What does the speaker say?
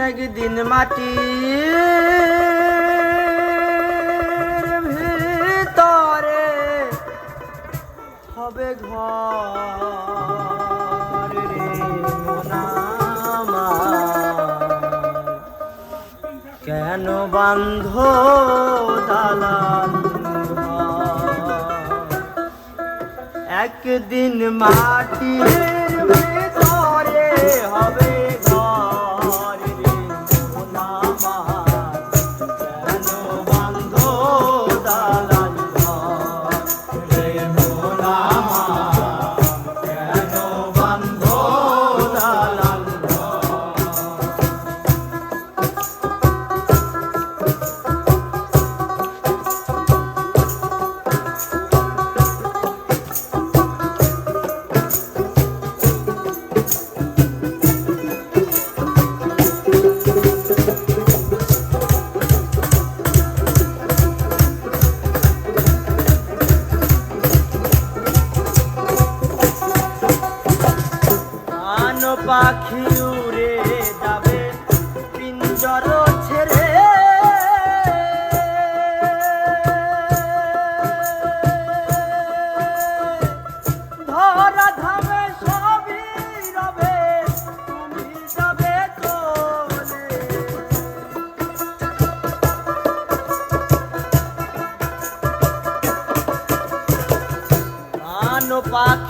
একদিন মাটি ভিতরে হবে ঘর কেন বান্ধ দালাল একদিন মাটি পাখি উড়ে যাবে পিঞ্জর ছেড়ে। ধরা ধামে সবই রবে তুমি যাবে তোলে পাখি